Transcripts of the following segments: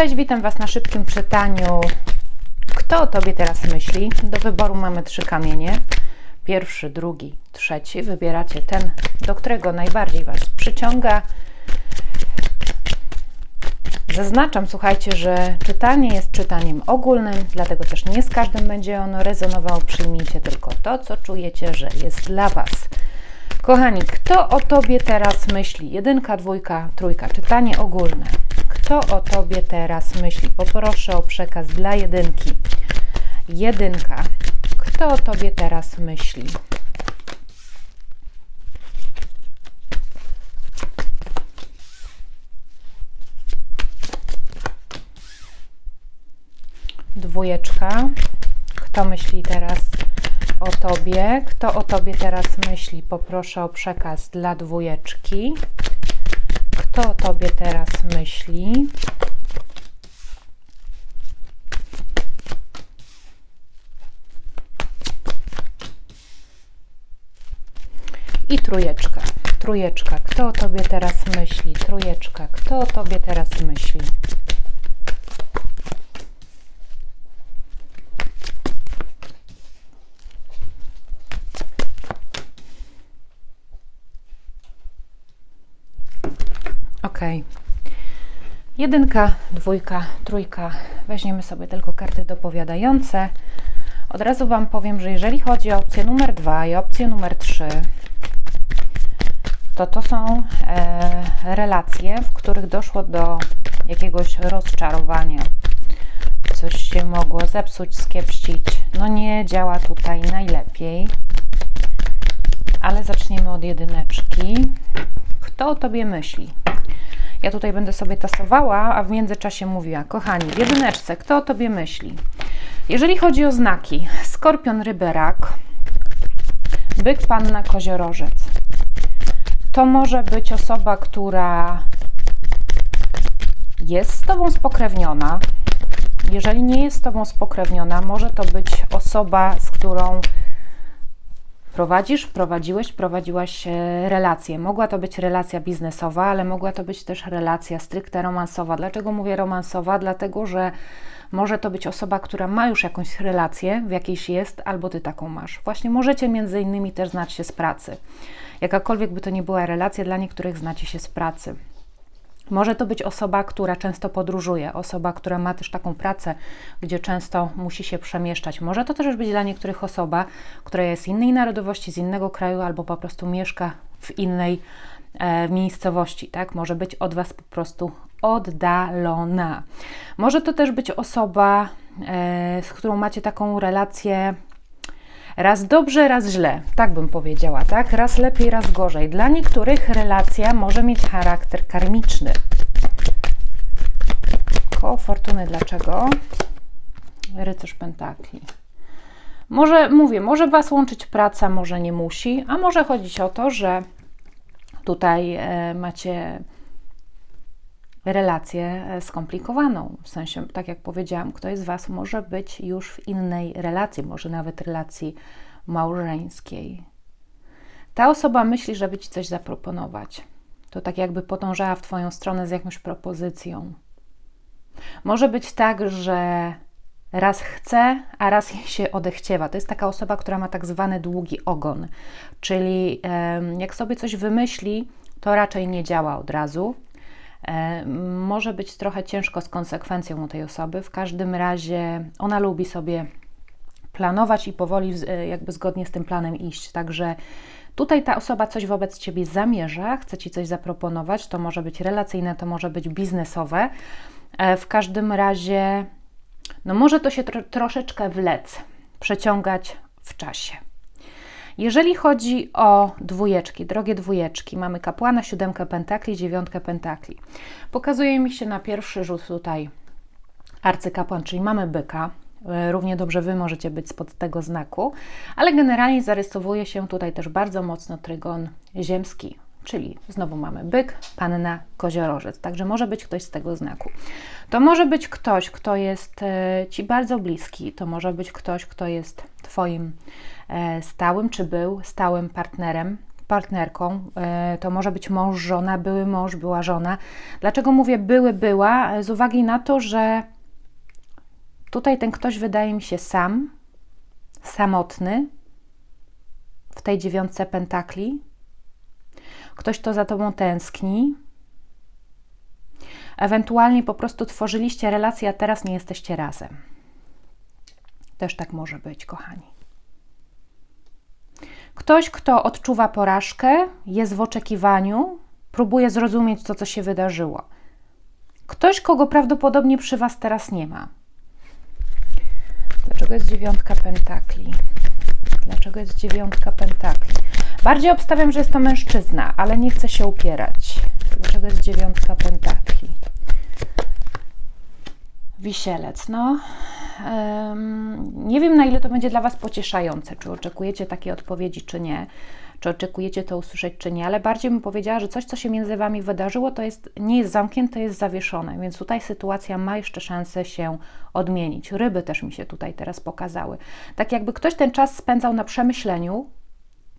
Cześć, witam Was na szybkim czytaniu. Kto o Tobie teraz myśli? Do wyboru mamy trzy kamienie. Pierwszy, drugi, trzeci. Wybieracie ten, do którego najbardziej Was przyciąga. Zaznaczam, słuchajcie, że czytanie jest czytaniem ogólnym, dlatego też nie z każdym będzie ono rezonowało. Przyjmijcie tylko to, co czujecie, że jest dla Was. Kochani, kto o Tobie teraz myśli? Jedynka, dwójka, trójka. Czytanie ogólne. Kto o Tobie teraz myśli? Poproszę o przekaz dla jedynki. Jedynka. Kto o Tobie teraz myśli? Dwójeczka. Kto myśli teraz o Tobie? Kto o Tobie teraz myśli? Poproszę o przekaz dla dwójeczki. Kto o Tobie teraz myśli? I trójeczka. Trójeczka. Kto o Tobie teraz myśli? Trójeczka. Kto o Tobie teraz myśli? Ok. Jedynka, dwójka, trójka. Weźmiemy sobie tylko karty dopowiadające. Od razu Wam powiem, że jeżeli chodzi o opcję numer dwa i opcję numer trzy, to to są e, relacje, w których doszło do jakiegoś rozczarowania. Coś się mogło zepsuć, skiepścić. No nie działa tutaj najlepiej. Ale zaczniemy od jedyneczki. Kto o Tobie myśli? Ja tutaj będę sobie tasowała, a w międzyczasie mówiła, kochani, w jedyneczce, kto o Tobie myśli? Jeżeli chodzi o znaki, skorpion, ryby, rak, byk, panna, koziorożec, to może być osoba, która jest z Tobą spokrewniona. Jeżeli nie jest z Tobą spokrewniona, może to być osoba, z którą prowadzisz, prowadziłeś, prowadziłaś e, relację. Mogła to być relacja biznesowa, ale mogła to być też relacja stricte romansowa. Dlaczego mówię romansowa? Dlatego, że może to być osoba, która ma już jakąś relację, w jakiejś jest, albo ty taką masz. Właśnie możecie między innymi też znać się z pracy. Jakakolwiek by to nie była relacja, dla niektórych znacie się z pracy. Może to być osoba, która często podróżuje, osoba, która ma też taką pracę, gdzie często musi się przemieszczać. Może to też być dla niektórych osoba, która jest innej narodowości, z innego kraju albo po prostu mieszka w innej e, miejscowości, tak? Może być od Was po prostu oddalona. Może to też być osoba, e, z którą macie taką relację raz dobrze, raz źle, tak bym powiedziała, tak? Raz lepiej, raz gorzej. Dla niektórych relacja może mieć charakter karmiczny. Koło fortuny dlaczego? Rycerz pentakli. Może, mówię, może Was łączyć praca, może nie musi, a może chodzić o to, że tutaj e, macie relację e, skomplikowaną. W sensie, tak jak powiedziałam, ktoś z Was może być już w innej relacji, może nawet relacji małżeńskiej. Ta osoba myśli, żeby Ci coś zaproponować. To tak jakby podążała w Twoją stronę z jakąś propozycją. Może być tak, że raz chce, a raz się odechciewa. To jest taka osoba, która ma tak zwany długi ogon, czyli jak sobie coś wymyśli, to raczej nie działa od razu, może być trochę ciężko z konsekwencją u tej osoby. W każdym razie ona lubi sobie planować i powoli, e, jakby zgodnie z tym planem iść. Także tutaj ta osoba coś wobec ciebie zamierza, chce ci coś zaproponować. To może być relacyjne, to może być biznesowe. E, w każdym razie, no może to się tro troszeczkę wlec, przeciągać w czasie. Jeżeli chodzi o dwójeczki, drogie dwójeczki, mamy kapłana, siódemkę pentakli, dziewiątkę pentakli. Pokazuje mi się na pierwszy rzut tutaj arcykapłan, czyli mamy byka. E, równie dobrze Wy możecie być spod tego znaku, ale generalnie zarysowuje się tutaj też bardzo mocno trygon ziemski, czyli znowu mamy byk, panna, koziorożec, także może być ktoś z tego znaku. To może być ktoś, kto jest e, Ci bardzo bliski, to może być ktoś, kto jest Twoim E, stałym, czy był stałym partnerem, partnerką. E, to może być mąż, żona, były mąż, była żona. Dlaczego mówię były, była? Z uwagi na to, że tutaj ten ktoś wydaje mi się sam, samotny w tej dziewiątce pentakli. Ktoś, kto za tobą tęskni. Ewentualnie po prostu tworzyliście relację, a teraz nie jesteście razem. Też tak może być, kochani. Ktoś, kto odczuwa porażkę, jest w oczekiwaniu, próbuje zrozumieć to, co się wydarzyło. Ktoś, kogo prawdopodobnie przy Was teraz nie ma. Dlaczego jest dziewiątka pentakli? Dlaczego jest dziewiątka pentakli? Bardziej obstawiam, że jest to mężczyzna, ale nie chcę się upierać. Dlaczego jest dziewiątka pentakli? Wisielec, no. Um, nie wiem, na ile to będzie dla Was pocieszające. Czy oczekujecie takiej odpowiedzi, czy nie. Czy oczekujecie to usłyszeć, czy nie, ale bardziej bym powiedziała, że coś, co się między Wami wydarzyło, to jest, nie jest zamknięte, jest zawieszone, więc tutaj sytuacja ma jeszcze szansę się odmienić. Ryby też mi się tutaj teraz pokazały. Tak jakby ktoś ten czas spędzał na przemyśleniu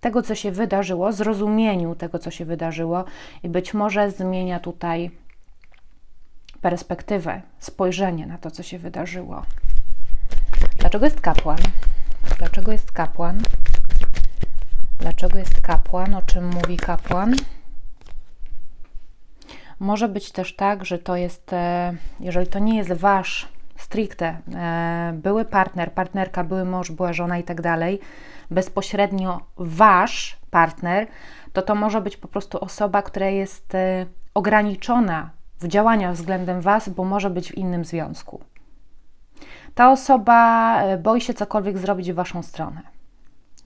tego, co się wydarzyło, zrozumieniu tego, co się wydarzyło i być może zmienia tutaj perspektywę, spojrzenie na to, co się wydarzyło. Dlaczego jest kapłan? Dlaczego jest kapłan? Dlaczego jest kapłan? O czym mówi kapłan? Może być też tak, że to jest, e, jeżeli to nie jest wasz stricte e, były partner, partnerka, były mąż, była żona i tak dalej, bezpośrednio wasz partner, to to może być po prostu osoba, która jest e, ograniczona w działaniach względem was, bo może być w innym związku. Ta osoba boi się cokolwiek zrobić w waszą stronę.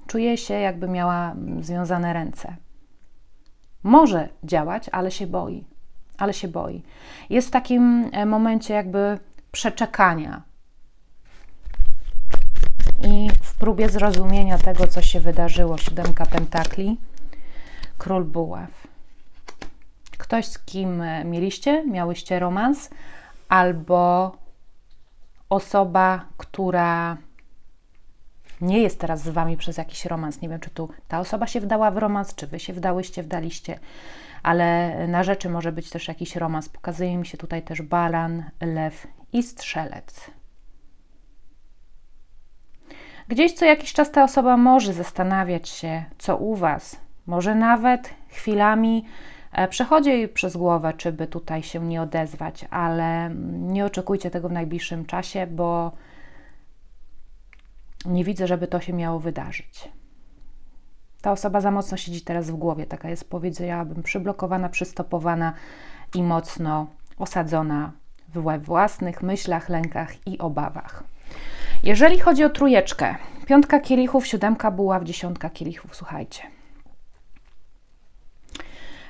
Czuje się, jakby miała związane ręce. Może działać, ale się boi. Ale się boi. Jest w takim e, momencie jakby przeczekania i w próbie zrozumienia tego, co się wydarzyło. Siódemka pentakli, król buław. Ktoś, z kim mieliście, miałyście romans, albo osoba, która nie jest teraz z Wami przez jakiś romans. Nie wiem, czy tu ta osoba się wdała w romans, czy Wy się wdałyście, wdaliście, ale na rzeczy może być też jakiś romans. Pokazuje mi się tutaj też baran, lew i strzelec. Gdzieś co jakiś czas ta osoba może zastanawiać się, co u Was. Może nawet chwilami e, przechodzi jej przez głowę, czy by tutaj się nie odezwać, ale nie oczekujcie tego w najbliższym czasie, bo nie widzę, żeby to się miało wydarzyć. Ta osoba za mocno siedzi teraz w głowie, taka jest, powiedziałabym, przyblokowana, przystopowana i mocno osadzona we własnych myślach, lękach i obawach. Jeżeli chodzi o trójeczkę, piątka kielichów, siódemka buław, dziesiątka kielichów, słuchajcie.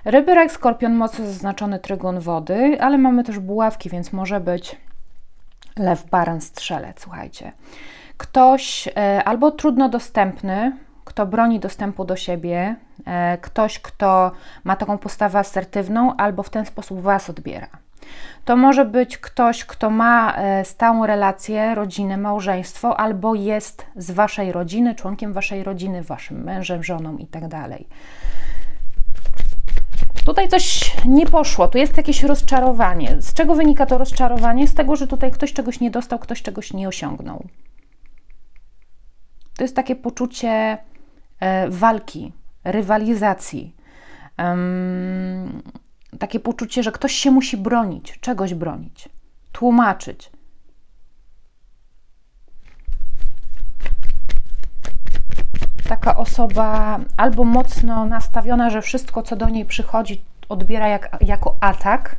Ryby, rak, skorpion, mocno zaznaczony trygon wody, ale mamy też buławki, więc może być lew, baran, strzelec, słuchajcie ktoś e, albo trudno dostępny, kto broni dostępu do siebie, e, ktoś, kto ma taką postawę asertywną, albo w ten sposób Was odbiera. To może być ktoś, kto ma e, stałą relację, rodzinę, małżeństwo, albo jest z Waszej rodziny, członkiem Waszej rodziny, Waszym mężem, żoną itd. Tak tutaj coś nie poszło, tu jest jakieś rozczarowanie. Z czego wynika to rozczarowanie? Z tego, że tutaj ktoś czegoś nie dostał, ktoś czegoś nie osiągnął. To jest takie poczucie e, walki, rywalizacji. Takie poczucie, że ktoś się musi bronić, czegoś bronić, tłumaczyć. Taka osoba albo mocno nastawiona, że wszystko, co do niej przychodzi, odbiera jak, jako atak,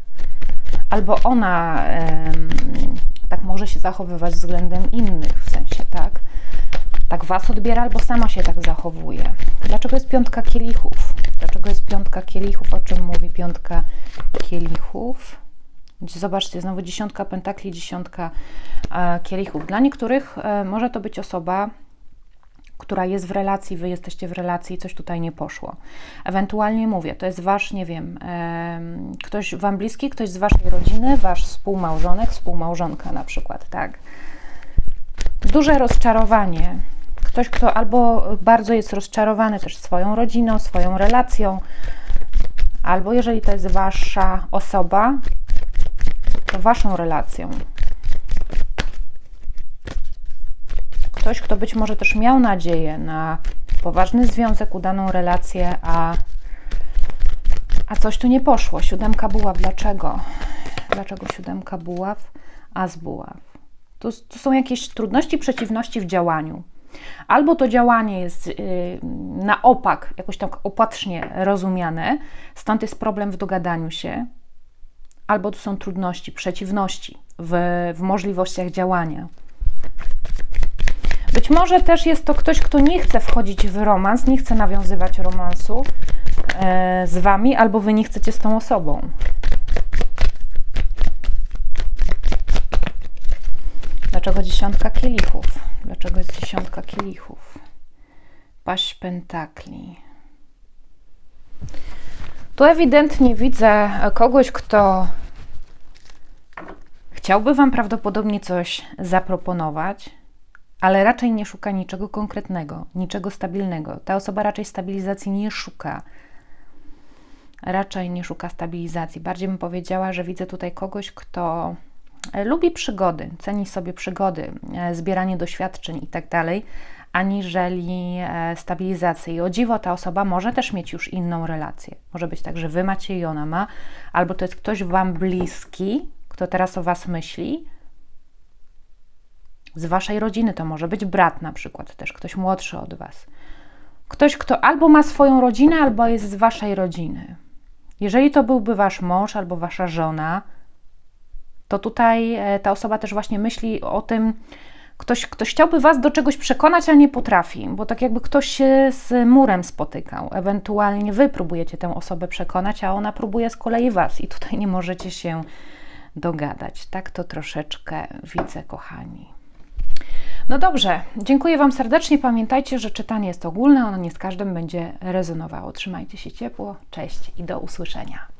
albo ona tak może się zachowywać względem innych, w sensie, tak? Tak was odbiera, albo sama się tak zachowuje. Dlaczego jest piątka kielichów? Dlaczego jest piątka kielichów? O czym mówi piątka kielichów? Zobaczcie, znowu dziesiątka pentakli, dziesiątka e, kielichów. Dla niektórych e, może to być osoba, która jest w relacji, wy jesteście w relacji i coś tutaj nie poszło. Ewentualnie mówię, to jest wasz, nie wiem, e, ktoś wam bliski, ktoś z waszej rodziny, wasz współmałżonek, współmałżonka na przykład, tak. Duże rozczarowanie, ktoś, kto albo bardzo jest rozczarowany też swoją rodziną, swoją relacją, albo jeżeli to jest wasza osoba, to waszą relacją. Ktoś, kto być może też miał nadzieję na poważny związek, udaną relację, a, a coś tu nie poszło. Siódemka buław, dlaczego? Dlaczego siódemka buław, a z buław? To, to są jakieś trudności, przeciwności w działaniu. Albo to działanie jest yy, na opak, jakoś tak opatrznie rozumiane, stąd jest problem w dogadaniu się, albo to są trudności, przeciwności w, w możliwościach działania. Być może też jest to ktoś, kto nie chce wchodzić w romans, nie chce nawiązywać romansu e, z wami, albo wy nie chcecie z tą osobą. Dlaczego dziesiątka kielichów? Dlaczego jest dziesiątka kielichów? Paść pentakli. Tu ewidentnie widzę kogoś, kto chciałby Wam prawdopodobnie coś zaproponować, ale raczej nie szuka niczego konkretnego, niczego stabilnego. Ta osoba raczej stabilizacji nie szuka. Raczej nie szuka stabilizacji. Bardziej bym powiedziała, że widzę tutaj kogoś, kto lubi przygody, ceni sobie przygody, e, zbieranie doświadczeń i tak aniżeli e, stabilizację. I o dziwo ta osoba może też mieć już inną relację. Może być tak, że wy macie i ona ma, albo to jest ktoś wam bliski, kto teraz o was myśli, z waszej rodziny. To może być brat na przykład, też ktoś młodszy od was. Ktoś, kto albo ma swoją rodzinę, albo jest z waszej rodziny. Jeżeli to byłby wasz mąż albo wasza żona, to tutaj e, ta osoba też właśnie myśli o tym, ktoś, ktoś chciałby was do czegoś przekonać, a nie potrafi, bo tak jakby ktoś się z murem spotykał. Ewentualnie wy próbujecie tę osobę przekonać, a ona próbuje z kolei was, i tutaj nie możecie się dogadać. Tak to troszeczkę widzę, kochani. No dobrze, dziękuję Wam serdecznie. Pamiętajcie, że czytanie jest ogólne, ono nie z każdym będzie rezonowało. Trzymajcie się ciepło, cześć i do usłyszenia.